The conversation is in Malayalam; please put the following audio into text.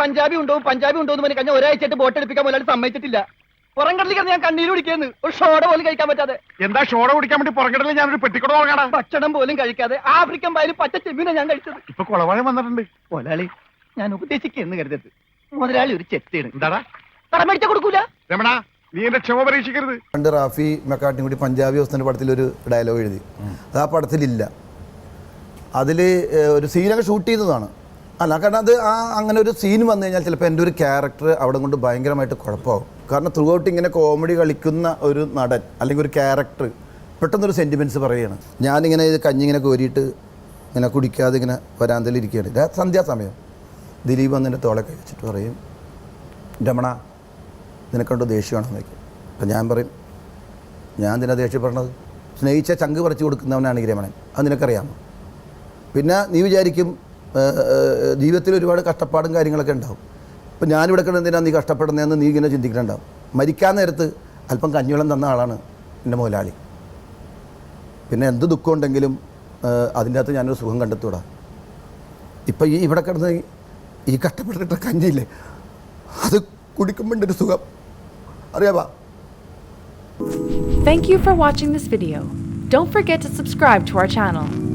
പഞ്ചാബി ഉണ്ടോ പഞ്ചാബി ഉണ്ടോ എന്ന് പറഞ്ഞ് കഴിഞ്ഞ ഒരാഴ്ചയായിട്ട് ബോട്ടടിപ്പിക്കാൻ പോലും മുതലാളി സമ്മതിച്ചിട്ടില്ല പുറം ഞാൻ കണ്ണീര് കുടിക്കുന്നു. ഒരു ഷോട പോലും കഴിക്കാൻ പറ്റാതെ. എന്താ ഷോട കുടിക്കാൻ വേണ്ടി പുറംകടലിൽ ഞാനൊരു പെട്ടിക്കട തുടങ്ങാടാ ഭക്ഷണം പോലും കഴിക്കാതെ ആഫ്രിക്കൻ പായലും പച്ച ചെമ്മീനെ ഞാൻ കഴിച്ചത്. ഇപ്പൊ കുളവാഴം വന്നിട്ടുണ്ട്. മുതലാളി ഞാൻ ഉപദേശിക്കുന്നു കരുതരുത്. മുതലാളി ഒരു ചെത്തിയാണ് എന്താടാ? തറമടിച്ച മേടിച്ച കൊടുക്കൂല. രമണ നീ എന്റെ ക്ഷമ പരീക്ഷിക്കരുത് പണ്ട് റാഫി മെക്കാട്ടിനും കൂടി പഞ്ചാബി പടത്തിൽ ഒരു ഡയലോഗ് എഴുതി. അത് ആ പടത്തിലില്ല. അതിൽ ഒരു സീനൊക്കെ ഷൂട്ട് ചെയ്തതാണ്. അല്ല കാരണം അത് ആ അങ്ങനെ ഒരു സീൻ വന്നു കഴിഞ്ഞാൽ ചിലപ്പോൾ എന്റെ ഒരു ക്യാരക്ടർ അവിടെ കൊണ്ട് ഭയങ്കരമായിട്ട് കുഴപ്പമാവും. കാരണം ത്രൂ ഔട്ട് ഇങ്ങനെ കോമഡി കളിക്കുന്ന ഒരു നടൻ അല്ലെങ്കിൽ ഒരു ക്യാരക്ടർ പെട്ടെന്നൊരു സെന്റിമെന്റ്സ് പറയുകയാണ് ഞാനിങ്ങനെ ഇത് കഞ്ഞിങ്ങനെ കോരിയിട്ട് ഇങ്ങനെ കുടിക്കാതെ ഇങ്ങനെ വരാന്തലിരിക്കുകയാണ് സന്ധ്യാസമയം. ദിലീപ് വന്ന് എന്റെ തോളെ കഴിച്ചിട്ട് പറയും രമണ നിനക്കൊണ്ട് ദേഷ്യമാണെന്ന് വയ്ക്കും അപ്പം ഞാൻ പറയും ഞാൻ എന്തിനാ പറഞ്ഞത് സ്നേഹിച്ച ചങ്ക് പറിച്ചു കൊടുക്കുന്നവനാണ് രമണൻ. അത് നിനക്കറിയാമോ? പിന്നെ നീ വിചാരിക്കും ജീവിതത്തിൽ ഒരുപാട് കഷ്ടപ്പാടും കാര്യങ്ങളൊക്കെ ഉണ്ടാവും. ഇപ്പം ഞാനിവിടെ കിടന്ന് എന്തിനാണ് നീ കഷ്ടപ്പെടുന്നതെന്ന് നീ ഇങ്ങനെ ചിന്തിക്കുന്നുണ്ടാവും മരിക്കാൻ നേരത്ത് അല്പം കഞ്ഞിവെള്ളം തന്ന ആളാണ് എന്റെ മുതലാളി. പിന്നെ എന്ത് ദുഃഖം ഉണ്ടെങ്കിലും അതിന്റെ അകത്ത് ഞാനൊരു സുഖം കണ്ടെത്തൂടാ. ഇപ്പം ഈ ഇവിടെ കിടന്ന് ഈ- കഷ്ടപ്പെട്ടിട്ട് കഞ്ഞിയില്ലേ അത് കുടിക്കുമ്പോൾ ഒരു സുഖം. അറിയാവാ? Thank you for watching this video. Don't forget to subscribe to our channel.